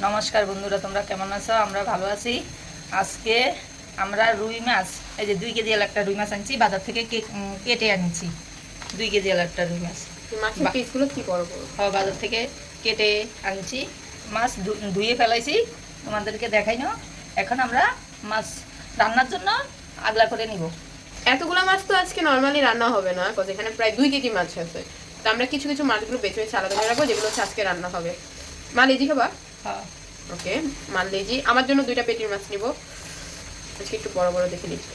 নমস্কার বন্ধুরা তোমরা কেমন আছো? আমরা ভালো আছি। আজকে আমরা রুই মাছ এই যে দুই কেজি একটা রুই মাছ আনছি বাজার থেকে কেটে আনছি। দুই কেজি একটা রুই মাছ। মাছের বা- পিসগুলো কি করব হ্যাঁ, বাজার থেকে কেটে আনছি। মাছ ধুয়ে ফেলাইছি। তোমাদেরকে দেখাই না। এখন আমরা মাছ রান্নার জন্য আগলা করে নিব। এতগুলো মাছ তো আজকে নর্মালি রান্না হবে না কজ এখানে প্রায় দুই কেজি মাছ আছে। তো আমরা কিছু কিছু মাছগুলো বেছে বেছে আলাদা করে রাখব যেগুলো হচ্ছে আজকে রান্না হবে। মা লেজি খাবা হ্যাঁ ওকে মাল লেজি আমার জন্য দুইটা পেটির মাছ নিব। আজকে একটু বড় বড় দেখে নিচ্ছি।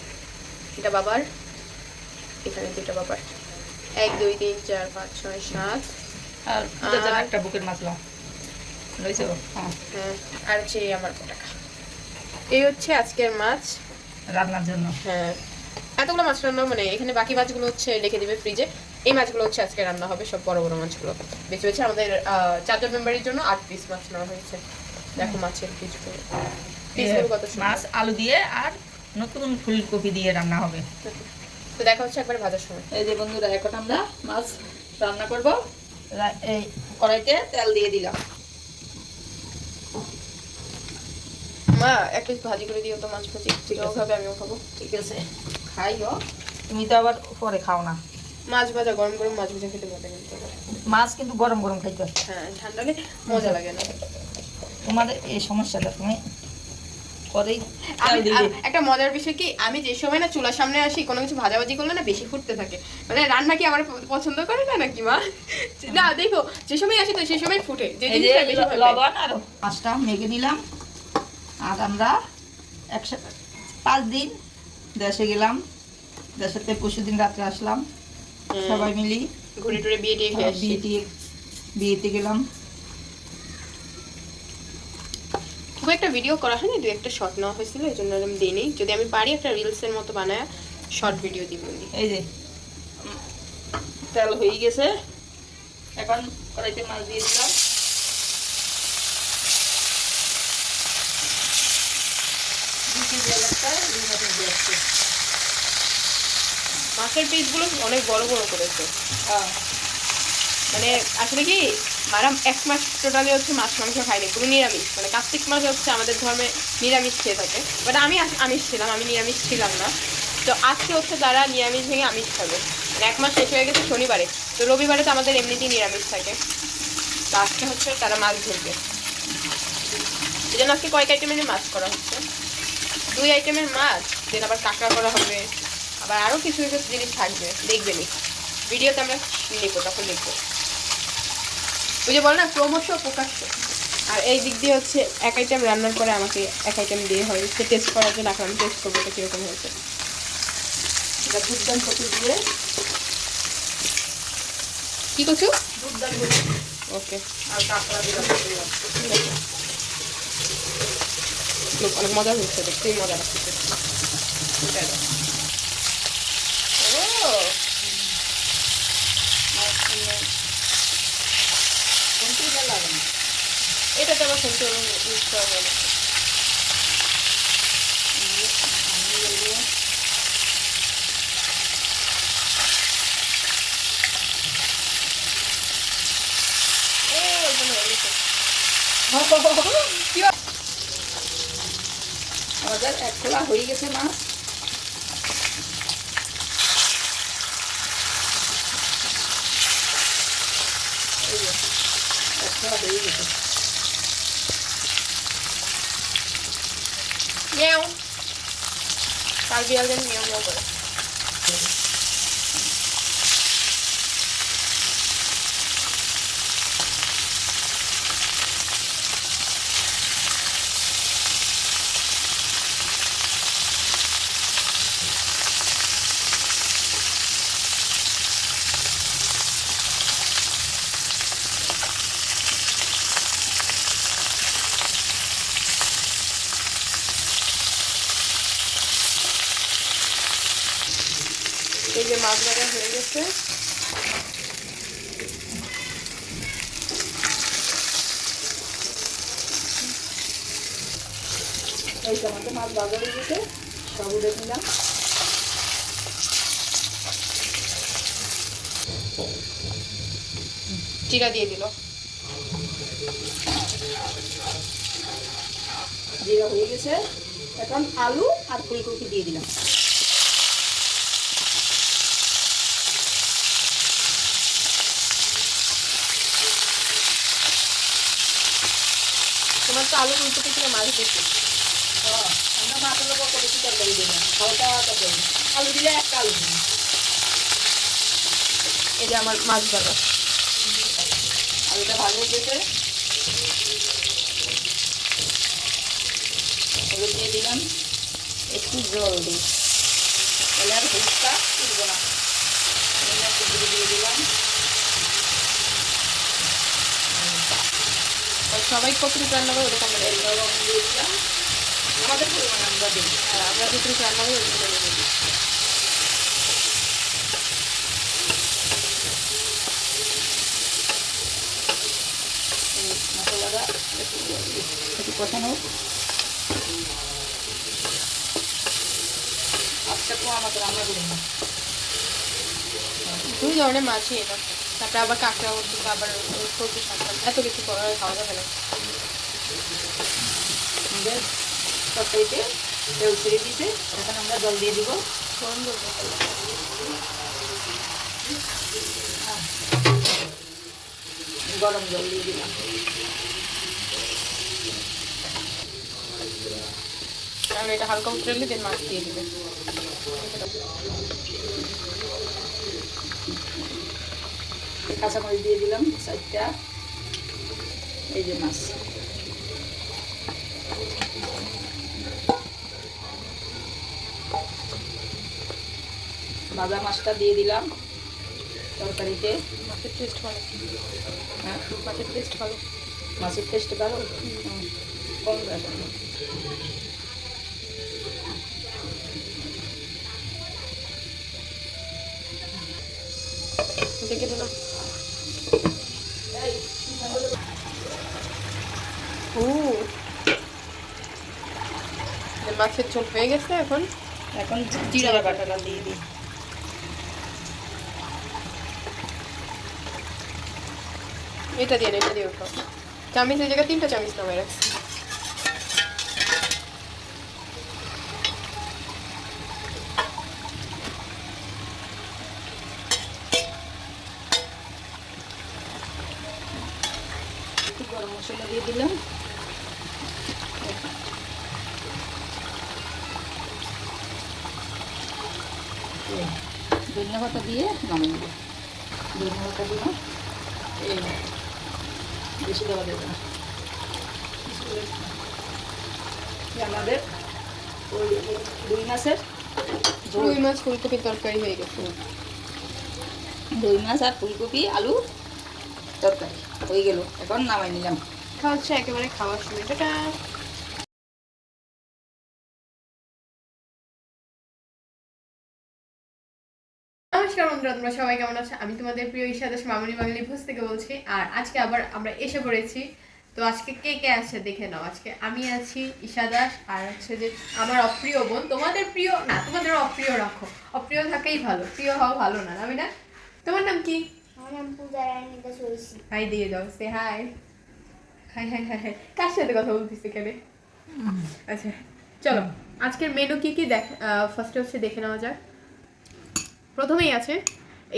এটা বাবার। এখানে দুইটা বাবার। এক দুই তিন চার পাঁচ ছয় সাত আর একটা বুকের মাছ লাও হ্যাঁ। হ্যাঁ আর হচ্ছে আমার টাকা এই হচ্ছে আজকের মাছ। রান্নার জন্য। হ্যাঁ। এতগুলো মাছ রান্না মানে এখানে বাকি মাছগুলো হচ্ছে রেখে দিবে ফ্রিজে এই মাছগুলো হচ্ছে আজকে রান্না হবে সব বড় বড় মাছগুলো। বেছে বেছে আমাদের চারজন মেম্বারের জন্য আট পিস মাছ নেওয়া হয়েছে। দেখো মাছের পিসগুলো পিসগুলো কত মাছ আলু দিয়ে আর নতুন ফুলকপি দিয়ে রান্না হবে। তো দেখা হচ্ছে একবার ভাজার সময়। এই যে বন্ধুরা এখন আমরা মাছ রান্না করব। এই কড়াইতে তেল দিয়ে দিলাম। মা এক পিস ভাজি করে দিও তো মাছ ভাজি। ঠিক আছে। আমিও খাব। ঠিক আছে। খাইও। তুমি তো আবার পরে খাও না। মাছ ভাজা গরম গরম মাছ ভাজা খেতে মজা কিন্তু। মাছ কিন্তু গরম গরম খাইতে হয়। হ্যাঁ ঠান্ডা হলে মজা লাগে না। তোমাদের এই সমস্যাটা তুমি করেই একটা মজার বিষয় কি? আমি যে সময় না চুলার সামনে আসি কোনো কিছু ভাজাভাজি করলে না বেশি ফুটতে থাকে। মানে রান্না কি আমার পছন্দ করে না নাকি মা? না। দেখো যে সময় আসি তো সেই সময় ফুটে। যে। লবণ আর মাছটা মেখে নিলাম আর আমরা একশো পাঁচ দিন দেশে গেলাম। দেশেতে পরশু দিন রাত্রে আসলাম। সবাই মিলি ঘুরে টুরে বিয়ে টিয়ে খেয়ে বিয়ে টিয়ে- বিয়েতে গেলাম। খুব একটা ভিডিও করা হয়নি দু একটা শর্ট নেওয়া হয়েছিল এই জন্য আমি দিই নেই যদি আমি পারি একটা রিলসের মতো বানায় শর্ট ভিডিও দিব এই যে। তেল হয়ে গেছে। এখন কড়াইতে মাছ দিয়ে দিলাম। দুই কেজি এলাকা রুই মাছ দিয়ে। আসছে মাছের পিসগুলো অনেক বড় বড় করেছে। মানে আসলে কি মারাম এক মাস টোটালি হচ্ছে মাছ মাংস খাইনি, পুরো নিরামিষ। মানে কার্তিক মাস হচ্ছে আমাদের ধর্মে নিরামিষ খেয়ে থাকে। বাট আমি আমিষ ছিলাম আমি নিরামিষ ছিলাম না। তো আজকে হচ্ছে তারা নিরামিষ ভেঙে আমিষ খাবে। মানে এক মাস শেষ হয়ে গেছে শনিবারে। তো রবিবারে তো আমাদের এমনিতেই নিরামিষ থাকে। তো আজকে হচ্ছে তারা মাছ ধরবে। এই জন্য আজকে কয়েক আইটেমের মাছ করা হচ্ছে। দুই আইটেমের মাছ দেন আবার কাঁকড়া করা হবে। আবার আরও কিছু কিছু জিনিস থাকবে দেখবেনই ভিডিওতে আমরা লিখব তখন লিখব। ওই যে বলে না ক্রমশ প্রকাশ্য আর এই দিক দিয়ে হচ্ছে এক আইটেম রান্নার পরে আমাকে এক আইটেম দিয়ে হয়। সে টেস্ট করার জন্য এখন আমি টেস্ট করব এটা কীরকম হয়েছে। এটা দুধদান কচু দিয়ে। কী করছ দুধদান ওকে আর কাঁকড়া অনেক মজা হচ্ছে দেখতেই মজা লাগছে ও এটা তো আমার শুনতে ইউজ করা গেছে। আমাদের এক খোলা হয়ে গেছে মাছ এই যে, এক খোলা হয়ে গেছে মিয়াও কার বিড়াল যেন মিয়াও মিয়াও করে এই যে মাছ ভাজা হয়ে গেছে এই তো আমাদের মাছ বাজার হয়ে গেছে সব উঠে নিলাম জিরা দিয়ে দিল। জিরা হয়ে গেছে। এখন আলু আর ফুলকপি দিয়ে দিলাম। তোমার তো আলু ফুলকপি থেকে মাছ বেশি। হ্যাঁ, আমরা মাছ হলো কত বেশি তরকারি দিই হালকা তরকারি আলু দিলে একটা আলু এই যে আমার মাছ ভাজা আলুটা ভালো হয়ে গেছে। হলুদ দিয়ে দিলাম। একটু জল দিই। তাহলে আর হলুদটা তুলবো না। একটু দিয়ে দিয়ে দিলাম। সবাই কতটুকু রান্না করে ওরকম লবণ দিয়ে দিলাম আমাদের পরিমাণে আমরা দিই। আর আমরা যেটুকু রান্না করি ওরকম করে দিই। এই মশলাটা একটু একটু কষানো না। দুই ধরনের মাছই এটা তারপরে আবার কাঁকড়া হচ্ছে আবার সবজি এত কিছু খাওয়া যাবে না। তরকারিতে তেল ছেড়ে দিতে এখন আমরা জল দিয়ে দিব। গরম জল গরম জল দিয়ে দিলাম। আর এটা হালকা উতরলে দেন মাছ দিয়ে দিবে। কাঁচামরিচ দিয়ে দিলাম চারটা। এই যে মাছ। ভাজা মাছটা দিয়ে দিলাম তরকারিতে। মাছের টেস্ট ভালো। হ্যাঁ? মাছের টেস্ট ভালো। মাছের টেস্ট ভালো? কম দেখে মাছের ঝোল হয়ে গেছে এখন? এখন জিরা বাটাটা দিয়ে দিই। এটা দিয়ে এটা দিয়ে উঠাও চামিচ এই জায়গায় তিনটা চামিচ নামাই রাখছি একটু গরম মশলা দিয়ে দিলাম ধনিয়া পাতা দিয়ে নামিয়ে দেবো ধনিয়া পাতা দিলাম এই বেশি দেওয়া দেবে না। আমাদের? ওই রুই মাছের রুই মাছ ফুলকপির তরকারি হয়ে গেছে। রুই মাছ আর ফুলকপি আলু তরকারি। হয়ে গেল। এখন নামাই নিলাম। খাওয়া হচ্ছে একেবারে খাওয়ার সময়। টাটা। বন্ধুরা তোমরা সবাই কেমন আছো? আমি তোমাদের প্রিয় ঈশা দাস মামনি বাঙালি ভোজ থেকে বলছি। আর আজকে আবার আমরা এসে পড়েছি। তো আজকে কে কে আছে দেখে নাও। আজকে আমি আছি ঈশা দাস আর হচ্ছে যে আমার অপ্রিয় বোন। তোমাদের প্রিয়? না তোমাদের অপ্রিয় রাখো। অপ্রিয় থাকাই ভালো। প্রিয় হওয়া ভালো না আমি না তোমার নাম কি? হাই দিয়ে দাও সে high high high high high. কার সাথে কথা বলতিস এখানে? আচ্ছা চলো। আজকের মেনু কি কি দেখ ফার্স্টে হচ্ছে দেখে নেওয়া যাক। প্রথমেই আছে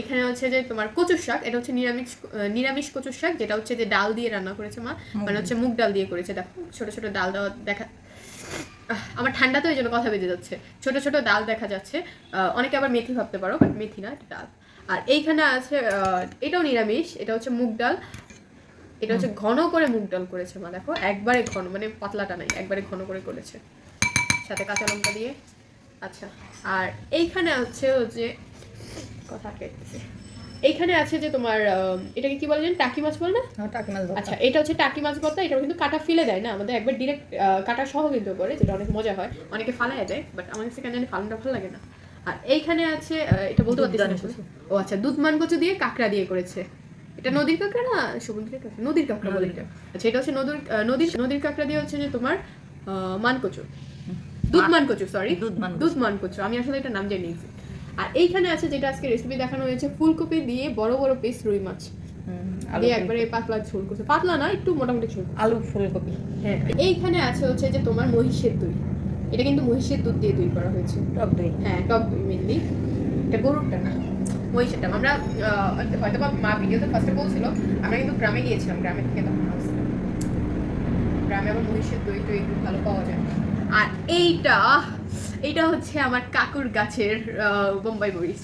এখানে হচ্ছে যে তোমার কচুর শাক এটা হচ্ছে নিরামিষ নিরামিষ কচুর শাক যেটা হচ্ছে যে ডাল দিয়ে রান্না করেছে মা মানে হচ্ছে মুগ ডাল দিয়ে করেছে। দেখো ছোট ছোট ডাল দেওয়া দেখা আমার ঠান্ডা তো ওই জন্য কথা বেজে যাচ্ছে। ছোট ছোট ডাল দেখা যাচ্ছে। অনেকে আবার মেথি ভাবতে পারো বাট মেথি না এটা ডাল। আর এইখানে আছে এটাও নিরামিষ এটা হচ্ছে মুগ ডাল। এটা হচ্ছে ঘন করে মুগ ডাল করেছে মা দেখো একবারে ঘন মানে পাতলাটা নাই একবারে ঘন করে করেছে। সাথে কাঁচা লঙ্কা দিয়ে। আচ্ছা আর এইখানে হচ্ছে যে কথা কেটেছে। এইখানে আছে যে তোমার এটাকে কি বলে টাকি মাছ বলে না? টাকি মাছ আচ্ছা এটা হচ্ছে টাকি মাছ ভর্তা এটা কিন্তু কাটা ফেলে দেয় না? আমাদের একবার ডিরেক্ট কাটা সহ কিন্তু করে যেটা অনেক মজা হয়। অনেকে দেয় বাট আমার কাছে কেন জানি ফালানোটা ভালো লাগে না। আর এইখানে আছে এটা বলতে পারতেছি। ও আচ্ছা দুধ মান কচু দিয়ে কাঁকড়া দিয়ে করেছে। এটা নদীর কাঁকড়া না? সমুদ্রের কাঁকড়া? নদীর কাঁকড়া বলে এটা। আচ্ছা এটা হচ্ছে নদীর নদীর নদীর কাঁকড়া দিয়ে হচ্ছে যে তোমার আহ, মানকচু। দুধ মানকচু সরি দুধ মানকচু। আমি আসলে এটা নাম জানি। আর এইখানে আছে যেটা আজকে রেসিপি দেখানো হয়েছে ফুলকপি দিয়ে বড় বড় পিস রুই মাছ। হুম, আলু দিয়ে একবারে পাতলা ঝোল করছে। পাতলা না একটু মোটামুটি ঝোল আলু ফুলকপি। হ্যাঁ এইখানে আছে হচ্ছে যে তোমার মহিষের দই। এটা কিন্তু মহিষের দুধ দিয়ে দই করা হয়েছে। টক দই। হ্যাঁ টক দই মেনলি এটা গরুরটা না? মহিষেরটা। আমরা হয়তো বা মা ভিডিওতে ফার্স্টে বলছিল আমরা কিন্তু গ্রামে গিয়েছিলাম গ্রামে থেকে তখন গ্রামে আবার মহিষের দই টই একটু ভালো পাওয়া যায়। আর এইটা এইটা হচ্ছে আমার কাকুর গাছের বোম্বাই মরিচ।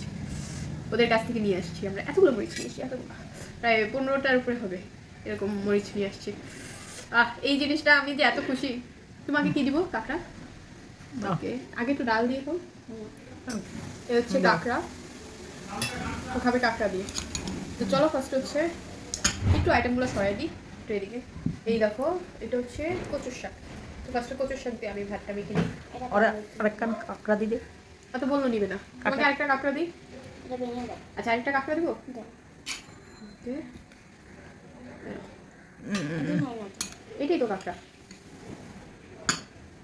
ওদের কাছ থেকে নিয়ে আসছি আমরা। এতগুলো মরিচ নিয়ে আসছি এতগুলো। প্রায় পনেরোটার উপরে হবে এরকম মরিচ নিয়ে আসছি। আহ এই জিনিসটা আমি যে এত খুশি। তোমাকে কি দিব কাঁকড়া? ওকে আগে একটু ডাল দিয়ে খাও। এ হচ্ছে। কাঁকড়া। ও খাবে কাঁকড়া দিয়ে। তো চলো ফার্স্ট হচ্ছে একটু আইটেমগুলো সরাই দিই একটু এদিকে। এই দেখো এটা হচ্ছে কচুর শাক। তো ফার্স্টে কচুর শাক দিয়ে আমি ভাতটা মেখে নিই। এটা ওরা আরেকখান কাঁকড়া দিলে অত বলল নিবে না। তোমাকে কাঁকড়া? আরেকটা কাঁকড়া দিই? আচ্ছা আরেকটা কাঁকড়া দিব? এটাই তো কাঁকড়া।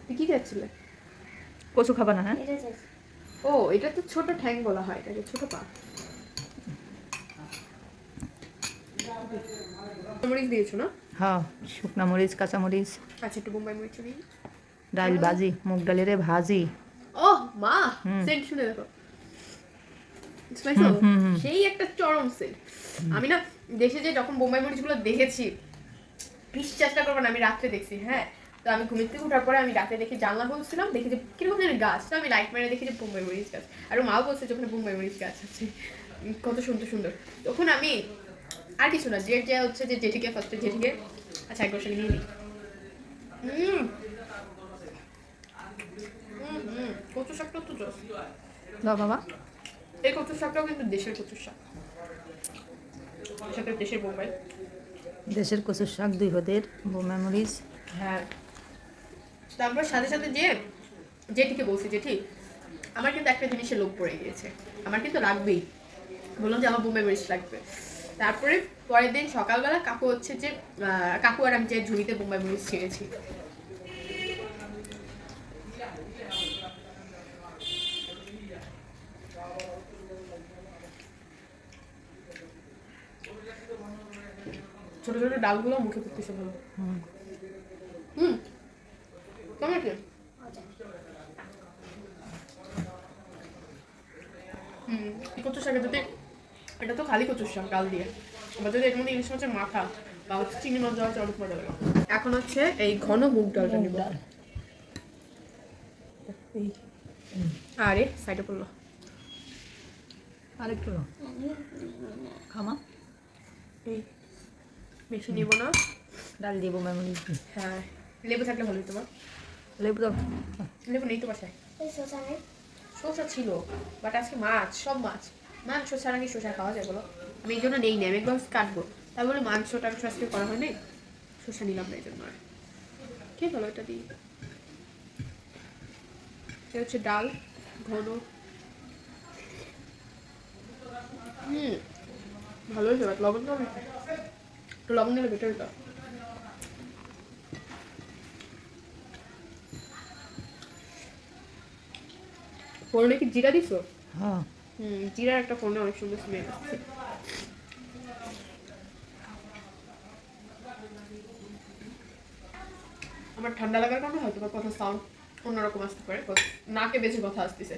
তুই কি যাচ্ছিলে কচু খাবা না হ্যাঁ? ও এটা তো ছোট ঠ্যাং বলা হয় এটাকে ছোট পা। মরিচ দিয়েছ না? হ্যাঁ শুকনা মরিচ কাঁচা মরিচ আচ্ছা একটু বোম্বাই মরিচ দিই। ডাল ভাজি মুগ ডালের ভাজি। ও মা সেন্ট শুনে দেখো। সেই একটা চরম সেন্ট আমি না দেশে যে যখন বোম্বাই মরিচগুলো দেখেছি বিশ্বাসটা করব না আমি রাত্রে দেখছি হ্যাঁ? তো আমি ঘুমিয়ে থেকে ওঠার পরে আমি রাতে দেখে জানলা বলছিলাম দেখি যে কীরকম যেন গাছ। তো আমি লাইট মেরে দেখি যে বোম্বাই মরিচ গাছ। আর মাও বলছে যে ওখানে বোম্বাই মরিচ গাছ আছে। কত সুন্দর সুন্দর। তখন আমি আর কিছু না যে যে হচ্ছে যে জেঠিকে ফার্স্টে জেঠিকে আচ্ছা একবার সঙ্গে নিয়ে নিই হুম কচু শাকটা তো জস দাও বাবা। এই কচু শাকটাও কিন্তু দেশের কচু শাক দেশের বোম্বাই। দেশের কচুর শাক দুই হদের বোমা মরিচ হ্যাঁ। তারপর সাথে সাথে যে জেঠিকে বলছি জেঠি আমার কিন্তু একটা জিনিসে লোভ পড়ে গিয়েছে। আমার কিন্তু লাগবেই। বললাম যে আমার বোম্বাই মরিচ লাগবে। তারপরে পরের দিন সকালবেলা কাকু হচ্ছে যে আহ, কাকু আর আমি যে ঝুড়িতে বোম্বাই মরিচ ছেড়েছি। ছোট ছোট ডালগুলো মুখে করতেছে ভালো। হুম। কেমন আছে? হুম এই কচু শাকের যদি এটা তো খালি কচুর শাক ডাল দিয়ে। আবার যদি এর মধ্যে ইলিশ মাছের মাথা বা হচ্ছে চিংড়ি মাছ দেওয়া হচ্ছে অনেক মজা লাগে। এখন হচ্ছে এই ঘন মুগ ডালটা নিব। আরে সাইডে পড়ল। আরেকটু। খামা। এই। বেশি নিব না। ডাল বোমা মরিচ হ্যাঁ। লেবু থাকলে ভালো হতো লেবু দাও লেবু নেই তো বাসায়। শসা নেই। শসা ছিল বাট আজকে মাছ সব মাছ। মাংস ছাড়া কি শসা খাওয়া যায় বলো। আমি এই জন্য নেই না আমি একদম কাটবো তাই বলে মাংস টাংস আজকে করা হয় নাই? শসা নিলাম না এই জন্য আর। কে ভালো এটা দিই এটা হচ্ছে ডাল ঘন। হুম। ভালো হয়েছে বাট লবণ তো একটু লবণ দিলে বেটার ফোড়নে কি জিরা দিছো? হ্যাঁ। হুম জিরার একটা ফোনে অনেক সুন্দর স্মেল আসছে। আমার ঠান্ডা লাগার কারণে হয়তো বা কথা সাউন্ড অন্যরকম আসতে পারে নাকে বেশি কথা আসতেছে।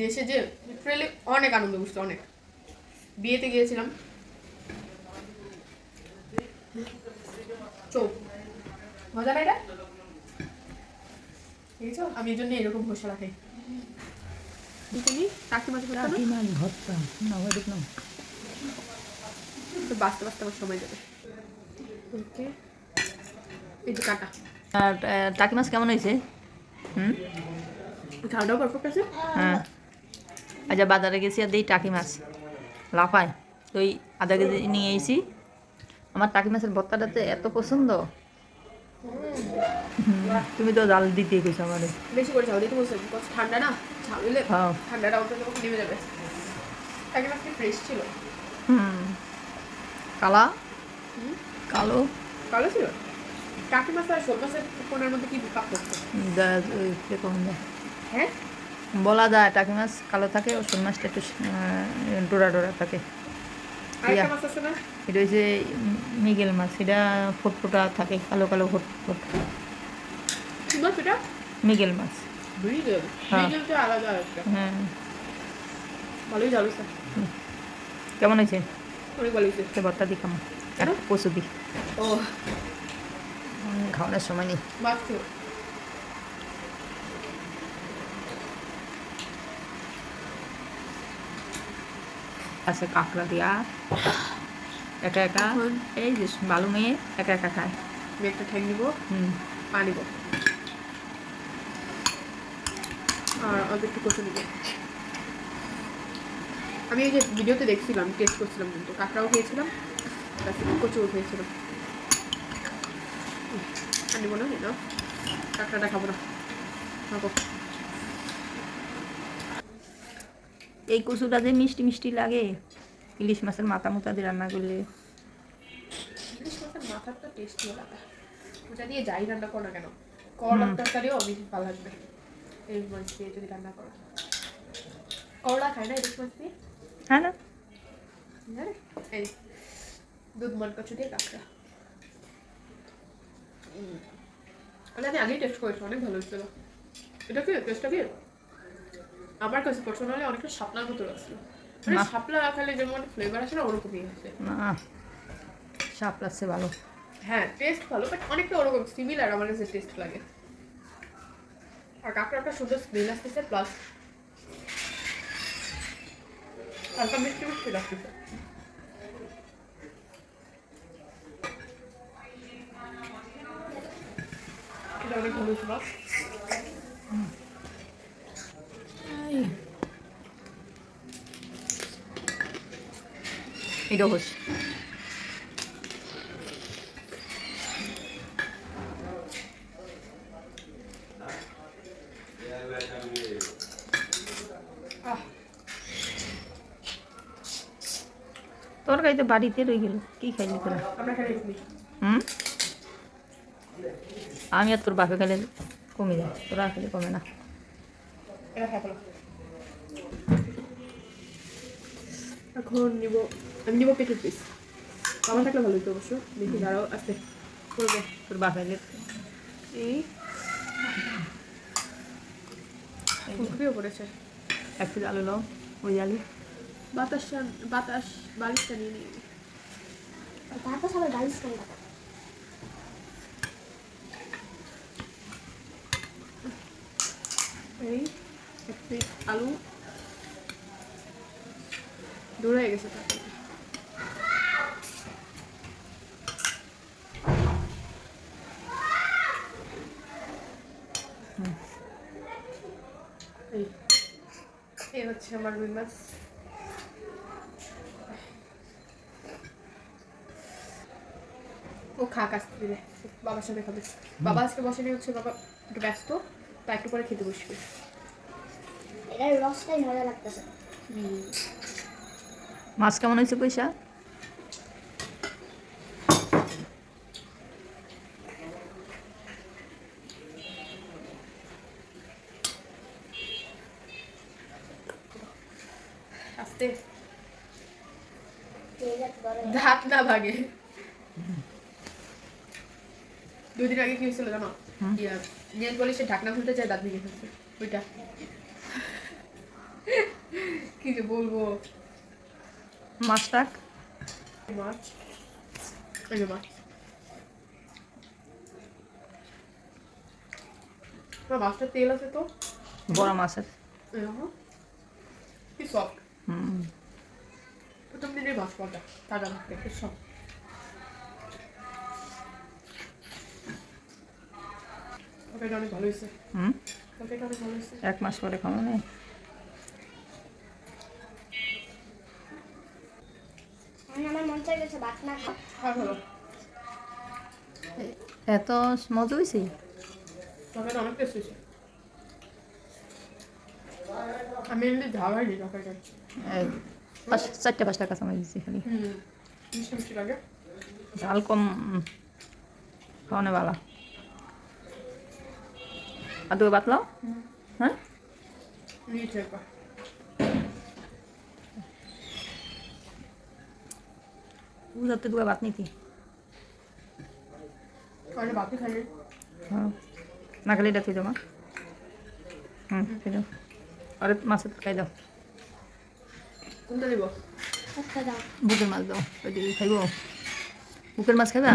দেশে যে লিটারেলি অনেক আনন্দ করছে অনেক। বিয়েতে গিয়েছিলাম চোখ। মজা না এটা দেখেছ? আমি এই জন্য এরকম ঘোষা রাখি। তুমি? কাকি মাছ করতে টাকি মাছ ভর্তা না ওইদিক না। তো বাঁচতে বাঁচতে আমার সময় যাবে। ওকে। এই যে কাটা আর টাকি মাছ কেমন হয়েছে? হুম? ঝালটাও পারফেক্ট আছে? হ্যাঁ। আচ্ছা বাজারে গেছি আর দিই টাকি মাছ লাফায়। তো ওই আধা কেজি নিয়ে এসেছি আমার টাকি মাছের ভর্তাটা তো এত পছন্দ। তুমি তো জাল দিতে গেছো আমার। বেশি করে ঝাল দিতে বলছে বিকজ ঠান্ডা না? ঝাল দিলে হ্যাঁ। ঠান্ডাটা ওটা যখন নেমে যাবে। ফ্রেশ ছিল? হুম। কালা? কালো? কালো ছিল? কাকি মাছ আর শোল মাছের কোনার মধ্যে কি হ্যাঁ? বলা যায় টাকি মাছ কালো থাকে ও শোল মাছটা একটু ডোরা ডোরা থাকে আরেকটা মাছ আছে না এটা হচ্ছে মিগেল মাছ এটা ফুটফুটা থাকে কালো কালো ফুটফুট। মিগেল মাছ। হ্যাঁ। হ্যাঁ। কেমন হয়েছে? সে ভর্তা দি ও। খাওয়ানোর সময় নেই। আছে কাঁকড়া দিয়া। একা একা? এই যে ভালো মেয়ে একা একা খায়। আমি একটা ঠ্যাং নিবো। হুম। পা নিবো। আর অল্প একটু কচু নিবো। আমি এই যে ভিডিওতে দেখছিলাম টেস্ট করছিলাম কিন্তু কাঁকড়াও খেয়েছিলাম তারপরে কচুও খেয়েছিলাম। উম, আর নিবো না না। কাঁকড়াটা খাব না। খাব। এই কচুটা যে মিষ্টি মিষ্টি লাগে ইলিশ মাছের মাথা মুথা দিয়ে রান্না করলে। ইলিশ মাছের মাথাটা টেস্টি আলাদা। ওটা দিয়ে যাই রান্না করো না কেন? করলার তরকারিও বেশি ভালো লাগবে। এই মাছ দিয়ে যদি রান্না করো। করলা খায় না ইলিশ মাছ দিয়ে? হ্যাঁ না। এই দুধ মন কচু দিয়ে কাঁকড়া। উম। তাহলে আমি আগেই টেস্ট করেছি অনেক ভালো হয়েছিল। এটা কি টেস্টটা কি? আমার কাছে পার্সোনালি অনেকটা শাপলার মতো লাগছিল মানে। শাপলা রাখালে যেমন ফ্লেভার আসে না ওরকমই আছে। না সাপ লাগছে ভালো। হ্যাঁ টেস্ট ভালো বাট অনেকটা ওরকম সিমিলার আমার কাছে টেস্ট লাগে। আর কাঁকড়াটা সুন্দর স্মেল আসতেছে প্লাস হালকা মিষ্টি মিষ্টি লাগতেছে। এটা অনেক ভালো এটা হোস। আহ। তরকারি তো বাড়িতে রয়ে গেল। কি খাইলি তোরা? হুম? আমি আর তোর বাপে খেলে কমে যায় তোরা খেলে কমে না। এখন নিব। আমি নিব পেটের পিস আমার থাকলে ভালো হতো অবশ্য। দেখি দাঁড়াও আস্তে। করব তোর খেলে এই। ফুলকপিও পড়েছে। এক পিস আলু লাও ওই আলু। বাতাস বাতাস বালিশটা নিয়ে নিই তারপর সবাই বালিশ টাকা এই এক আলু। দূর হয়ে গেছে তারপরে হচ্ছে আমার রুই মাছ ও খা কাজ দিলে বাবার সাথে খাবে বাবা আজকে বসে নিয়ে হচ্ছে বাবা একটু ব্যস্ত তা একটু পরে খেতে বসবে এটার রসটাই মজা লাগতেছে মাছ কেমন হয়েছে পয়সা আস্তে তেলের গরম দাঁত না ভাগে দুই দিন আগে কি হয়েছিল জানো? নেল পলিশের ঢাকনা খুলতে চাই দাঁত ভেঙে ফেলছে। ওইটা। কি যে বলব? মাছটা মাছ। এই যে মাছ। মাছটা তেল আছে তো? বড় মাছের। কি সফট হুম। এক মাস পরে মন গেছে ভাত না খাও হ্যাঁ এত মজা হয়েছে? আমি এমনি ঝাল হয়নি তরকারিটা এই পাঁচ চারটে পাঁচটা কাঁচামাচ দিচ্ছি খালি। ঝাল কম খাওয়ানো ভালো আর দুটো বাতলাও হ্যাঁ? উজাতে দুয়া ভাত নিতি? হ্যাঁ। না খেলে এটা তুই দাও মা। হুম তুই দাও। আরে মাছের খাই দাও। কোনটা দিব বুকের মাছ দাও ওই দিকে খাইব বুকের মাছ খাইবা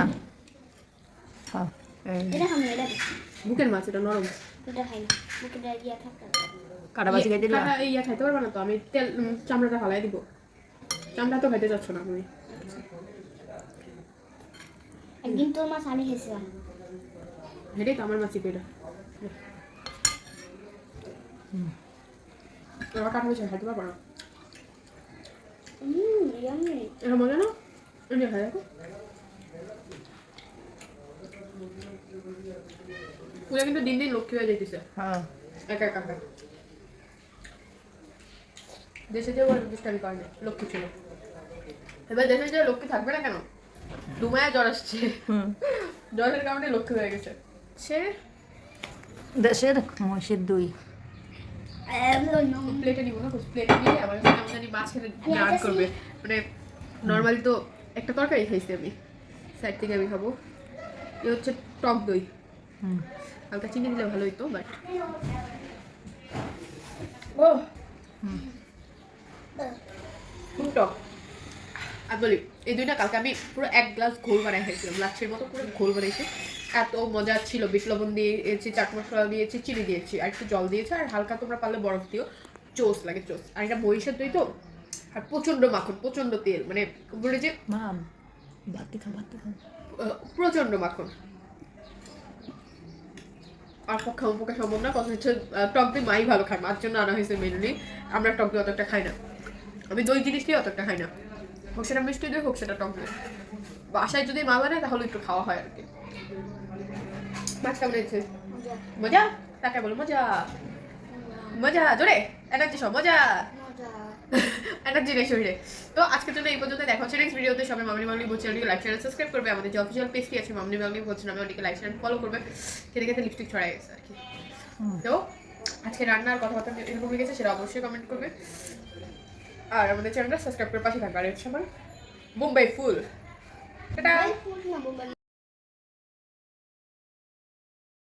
হ্যাঁ এটা খাব বুকের মাছ এটা নরম কাটা বাজি খাইতে ইয়া খাইতে পারবে না তো আমি তেল চামড়াটা ফালাই দিব চামড়া তো খাইতে যাচ্ছ না তুমি একদিন তোর মাছ আমি খেয়েছিলাম হেঁটেই তো আমার মাছি কইটা আমার কাটা হয়েছে খাইতে পারব না খাই দেখো পুরা কিন্তু দিন দিন লক্ষ্মী হয়ে যাইতেছে হ্যাঁ একা একা একা দেশে যে ওর দুষ্টামি করে না লক্ষ্মী ছিল এবার দেশে যে লক্ষ্মী থাকবে না কেন দুমায়া জ্বর আসছে জ্বরের কারণে লক্ষ্মী হয়ে গেছে সে দেশের মহিষের দই প্লেটে নিব না প্লেটে নিয়ে কেমন জানি মাছের গান করবে। মানে নর্মালি তো একটা তরকারি খাইছি আমি সাইড থেকে আমি খাব। এ হচ্ছে টক দই। হুম। হালকা চিনি দিলে ভালো হইতো বাট ও। খুব টক। আর বলি এই দুইটা কালকে আমি পুরো এক গ্লাস ঘোল বানাই খাইছিলাম লাচ্ছির মতো পুরো ঘোল বানাইছি। এত মজা ছিল বিষ লবণ দিয়েছি চাট মশলা দিয়েছি চিনি দিয়েছি আর একটু জল দিয়েছি আর হালকা তোমরা পারলে বরফ দিও। চোস লাগে চোস। আর এটা মহিষের দই তো? আর প্রচণ্ড মাখন প্রচণ্ড তেল মানে বলে যে মা ভাতি খাও ভাতি খাও প্রচণ্ড মাখন। আর পক্ষে আমার পক্ষে সম্ভব না কথা হচ্ছে টক দই মাই ভালো খায় মার জন্য আনা হয়েছে মেনলি। আমরা টক দই অতটা খাই না। আমি দই জিনিসটাই অতটা খাই না। হোক সেটা মিষ্টি দই হোক সেটা টক দই। বাসায় যদি মা বানায় তাহলে একটু খাওয়া হয় আর কি। মাছ কেমন হয়েছে মজা? তাকে বলো মজা। মজা জোরে। এনার্জি সব মজা। মজা। এনার্জি নেই শরীরে। তো আজকের জন্য এই পর্যন্ত দেখা হচ্ছে নেক্সট ভিডিওতে সবাই মামনি মামনি বলছে ওদিকে লাইক চ্যানেল সাবস্ক্রাইব করবে। আমাদের যে অফিসিয়াল পেজটি আছে মামনি মামনি বলছে আমি ওদিকে লাইক চ্যানেল ফলো করবে। খেতে খেতে লিপস্টিক ছড়াই গেছে আর কি। তো আজকে রান্নার কথাবার্তা এরকম হয়ে গেছে সেটা অবশ্যই কমেন্ট করবে। আর আমাদের চ্যানেলটা সাবস্ক্রাইব করে পাশে থাকবে। আর হচ্ছে আমার বোম্বাই ফুল বোম্বাই